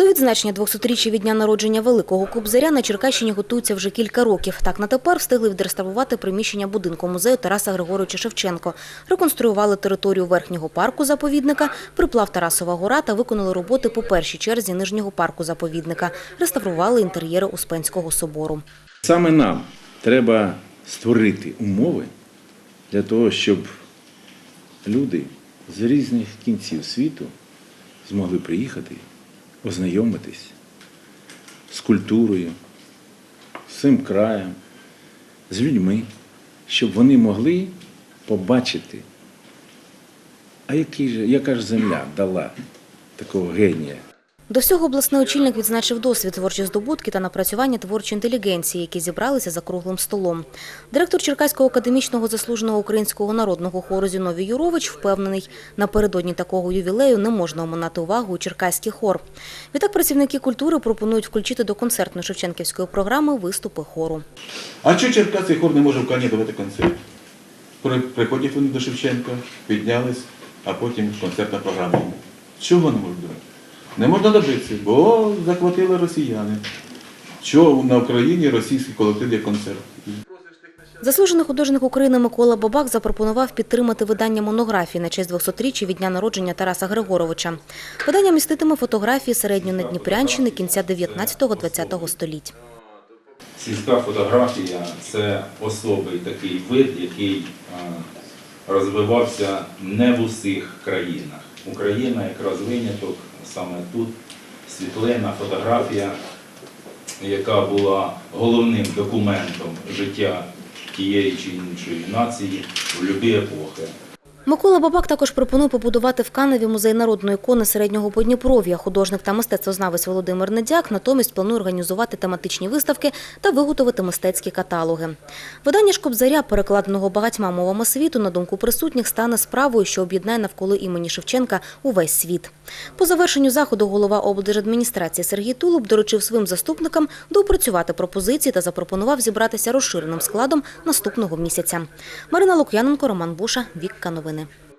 До відзначення 200-річчя від дня народження Великого Кобзаря на Черкащині готуються вже кілька років. Так на тепер встигли відреставрувати приміщення будинку музею Тараса Григоровича Шевченко, реконструювали територію верхнього парку заповідника, приплав Тарасова гора та виконали роботи по першій черзі нижнього парку заповідника, реставрували інтер'єри Успенського собору. Саме нам треба створити умови для того, щоб люди з різних кінців світу змогли приїхати, ознайомитись з культурою, з цим краєм, з людьми, щоб вони могли побачити, а який же, яка ж земля дала такого генія. До всього обласний очільник відзначив досвід творчі здобутки та напрацювання творчої інтелігенції, які зібралися за круглим столом. Директор Черкаського академічного заслуженого українського народного хору Зіновій Юрович впевнений, напередодні такого ювілею не можна оминати увагу у черкаський хор. Відтак працівники культури пропонують включити до концертної шевченківської програми виступи хору. А чого Черкаський хор не може в Кані давати концерт? При- Приходять вони до Шевченка, піднялись, а потім концертна програма. Чого не можуть давати? Не можна добитися, бо захватили росіяни. Чого на Україні російський колектив є концерт? Заслужений художник України Микола Бабак запропонував підтримати видання монографії на честь 200-річчя від дня народження Тараса Григоровича. Видання міститиме фотографії середньонадніпрянщини кінця 19-20 століть. Сільська фотографія це особий такий вид, який е, розвивався не в усіх країнах. Україна якраз виняток саме тут світлина, фотографія, яка була головним документом життя тієї чи іншої нації в будь-якій епохи. Микола Бабак також пропонує побудувати в Каневі музей народної ікони середнього Подніпров'я. Художник та мистецтвознавець Володимир Недяк натомість планує організувати тематичні виставки та виготовити мистецькі каталоги. Видання ж Кобзаря, перекладеного багатьма мовами світу, на думку присутніх, стане справою, що об'єднає навколо імені Шевченка увесь світ. По завершенню заходу голова облдержадміністрації Сергій Тулуб доручив своїм заступникам доопрацювати пропозиції та запропонував зібратися розширеним складом наступного місяця. Марина Лук'яненко, Роман Буша, Вікка Новини.